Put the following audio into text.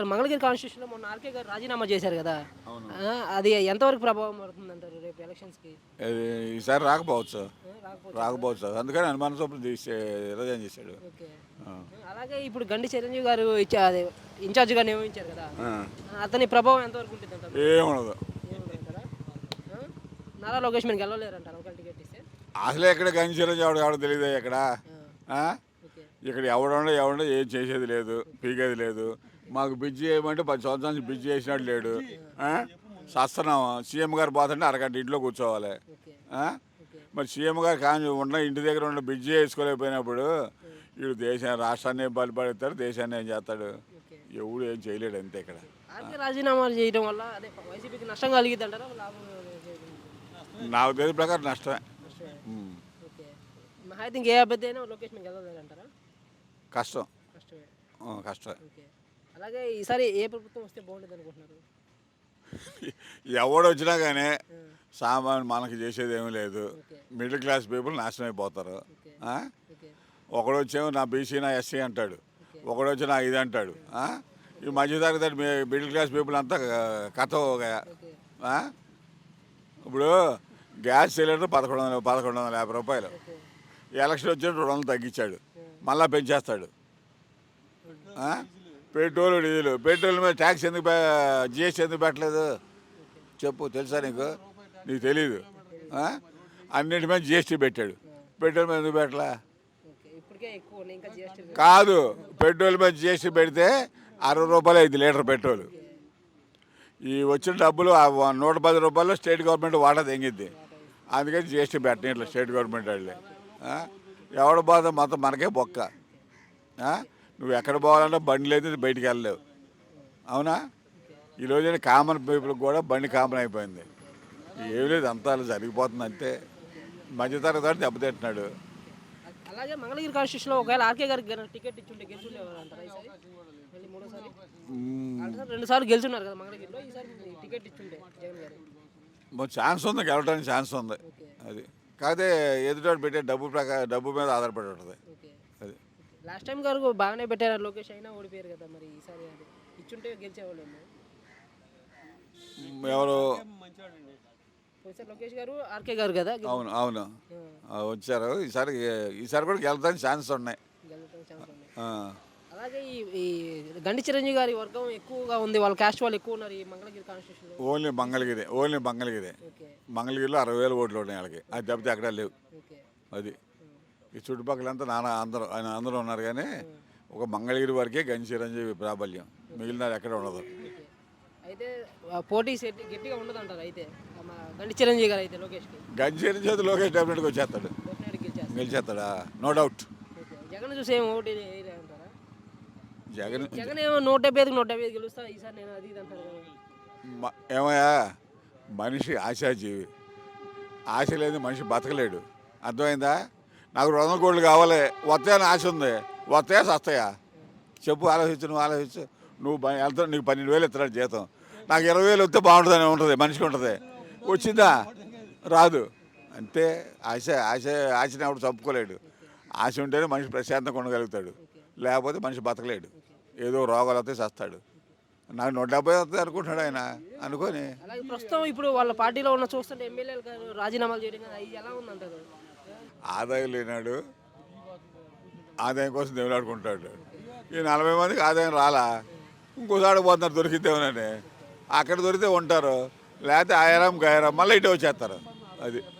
ఇక్కడ మంగళగిరి కాన్స్టిట్యూషన్లో మొన్న ఆర్కే గారు రాజీనామా చేశారు కదా. అది ఎంతవరకు ప్రభావం పడుతుంది అంటారు రేపు ఎలక్షన్స్కి ఈసారి రాకపోవచ్చు. రాకపోవచ్చు. అందుకని అనుమాన సభ్యులు తీసే రిజైన్ చేశాడు. అలాగే ఇప్పుడు గండి చిరంజీవి గారు ఇచ్చా అదే ఇన్ఛార్జ్గా నియమించారు కదా. అతని ప్రభావం ఎంతవరకు ఉంటుంది అంటారు ఏముండదు? నారా లోకేష్ మీరు గెలవలేరంటారు ఒకవేళ టికెట్ ఇస్తే? అసలే ఎక్కడ గంజీరం ఎవడు ఎవడో తెలియదు ఇక్కడ? ఓకే. ఇక్కడ ఎవడండో ఎవడో ఏం చేసేది లేదు పీకేది లేదు. మాకు బిజ్జి చేయమంటే పది సంవత్సరాల నుంచి చేసినట్టు లేడు? సస్తున్నాం సీఎం గారు పోతుంటే అరగంట ఇంట్లో కూర్చోవాలి? మరి సీఎం గారు కానీ ఉన్న ఇంటి దగ్గర ఉన్న బిజ్జి వేసుకోలేకపోయినప్పుడు వీడు దేశం రాష్ట్రాన్ని ఏం బలిపడతాడు దేశాన్ని ఏం చేస్తాడు? ఎవడు ఏం చేయలేడు అంతే ఇక్కడ. రాజీనామాలు చేయడం వల్ల వైసీపీకి నష్టం కలిగిద్ది? నాకు తెలిసిన ప్రకారం నష్టమే. నష్టమే. ఉమ్. ఓకే. మహా అయితే ఇంకే అభ్యర్థి అయినా లోకేష్ మీకు గెలవలేరంటారా కష్టం. కష్టమే. అలాగే ఈసారి ఏ ప్రభుత్వం వస్తే బాగుంటుంది అనుకుంటున్నారు? ఎవడు వచ్చినా కానీ సామాన్ మనకి చేసేది ఏమీ లేదు. మిడిల్ క్లాస్ పీపుల్ నాశనం అయిపోతారు. ఒకడు వచ్చేమో నా బీసీ నా ఎస్సీ అంటాడు. ఒకడు వచ్చి నా ఇది అంటాడు? ఈ మధ్యతరగతి మిడిల్ క్లాస్ పీపుల్ అంతా కథ ఇప్పుడు గ్యాస్ సిలిండర్ పదకొండు వందల పదకొండు వందల యాభై రూపాయలు. ఎలక్షన్ వచ్చి రెండు వందలు తగ్గించాడు. మళ్ళా పెంచేస్తాడు? Petrol diesel. పెట్రోల్ మీద ట్యాక్స్ ఎందుకు జిఎస్టీ ఎందుకు పెట్టలేదు? చెప్పు తెలుసా నీకు? నీకు తెలీదు. అన్నిటి మీద జిఎస్టీ పెట్టాడు. పెట్రోల్ మీద ఎందుకు పెట్టలా? కాదు పెట్రోల్ మీద జిఎస్టీ పెడితే అరవై రూపాయలు ఐదు లీటర్ పెట్రోల్. ఈ వచ్చిన డబ్బులు నూట పది రూపాయలు స్టేట్ గవర్నమెంట్ వాటా తెంగిద్ది. అందుకని జిఎస్టీ పెట్టని ఇట్లా స్టేట్ గవర్నమెంట్ వాళ్ళే. ఎవడ బాధ మొత్తం మనకే బొక్క. నువ్వు ఎక్కడ పోవాలన్నా బండి లేదు బయటికి వెళ్ళలేవు. అవునా? ఈ రోజున కామన్ పీపుల్ కూడా బండి కామన్ అయిపోయింది. ఏం లేదు అంతా జరిగిపోతుంది అంతే. మధ్యతరగతి దెబ్బతింటున్నాడు అలాగే మంగళగిరి కాన్స్టిట్యూషన్లో ఒకవేళ ఆర్కే గారికి గనుక టికెట్ ఇచ్చుంటే గెలుచుండేవారు అంటారా ఈసారి మళ్ళీ మూడోసారి? మ్మ్. అంటే రెండు సార్లు గెలుచున్నారు కదా మంగళగిరిలో ఈసారి టికెట్ ఇచ్చుండే జగన్ గారు? మరి ఛాన్స్ ఉంది గెలవడానికి ఛాన్స్ ఉంది. అది. కాదే ఎదుటి పెట్టే డబ్బు ప్రకారం డబ్బు మీద ఆధారపడి ఉంటుంది. అది. లాస్ట్ టైం గారు బాగానే పెట్టారు. లోకేష్ అయినా ఓడిపోయారు కదా మరి ఈసారి అది. ఇచ్చుంటే గెలిచేవాళ్ళు ఎవరు? పోయిసారి లోకేష్ గారు ఆర్కే గారు కదా అవును అవును. వచ్చారు. ఈసారి ఈసారి కూడా గెలవడానికి ఛాన్స్ ఉన్నాయి. ఛాన్స్. అలాగే ఈ ఈ గండి చిరంజీవి గారి వర్గం ఎక్కువగా ఉంది. వాళ్ళ క్యాస్ట్ వాళ్ళు ఎక్కువ ఉన్నారు ఈ మంగళగిరి కాన్స్టిట్యూషన్లో ఓన్లీ మంగళగిరి ఓన్లీ మంగళగిరి. మంగళగిరిలో అరవై వేలు ఓట్లు ఉన్నాయి వాళ్ళకి. అది తప్పితే అక్కడ లేవు. అది. ఈ చుట్టుపక్కలంతా నానా అందరూ ఆయన అందరూ ఉన్నారు కానీ ఒక మంగళగిరి వరకే గంజి చిరంజీవి ప్రాబల్యం. మిగిలిన ఎక్కడ ఉండదు. అయితే పోటీ సెట్ గట్టిగా ఉండదు అంటారు అయితే ఆ మా గండి చిరంజీవి గారు అయితే లోకేష్కి? గంజి చిరంజీవి లోకేష్ డెఫినెట్గా వచ్చేస్తాడు. గెలిచేస్తాడా. No doubt. జగన్ చూసి ఏం ఓటు జగన్ జగన్ ఏమో నూట డెబ్బై ఐదుకి నూట డెబ్బై ఐదు గెలుస్తా ఈసారి నేను అది అంటారు ఏమయ్యా? మనిషి ఆశాజీవి. ఆశ లేదు మనిషి బతకలేడు. అర్థమైందా? నాకు రెండు కోట్లు కావాలి వస్తాయని ఆశ ఉంది. వస్తాయా? సస్తాయా? చెప్పు ఆలోచించు నువ్వు ఆలోచించు. నువ్వు వెళ్తా నీకు పన్నెండు వేలు ఇస్తున్నాడు జీతం. నాకు ఇరవై వేలు వస్తే బాగుంటుందని ఉంటుంది మనిషికి ఉంటుంది. వచ్చిందా? రాదు. అంతే ఆశ ఆశ ఆశని ఎవడు చంపుకోలేడు. ఆశ ఉంటేనే మనిషి ప్రశాంతంగా ఉండగలుగుతాడు. లేకపోతే మనిషి బతకలేడు. ఏదో రోగాలు వస్తే చస్తాడు నాకు నూట డెబ్బై వస్తుంది అనుకుంటున్నాడు ఆయన. అనుకొని ప్రస్తుతం ఇప్పుడు వాళ్ళ పార్టీలో ఉన్న చూస్తుంటే ఎమ్మెల్యేలు రాజీనామాలు చేయడం ఎలా ఉందంటారు? ఆదాయం లేనాడు. ఆదాయం కోసం దేవులాడుకుంటాడు ఈ నలభై మందికి ఆదాయం రాలా? ఇంకోసారి పోతున్నారు దొరికితేమోనని అక్కడ దొరికితే ఉంటారు. లేకపోతే ఆయరాం గాయరాం మళ్ళీ ఇటే వచ్చేస్తారు. అది.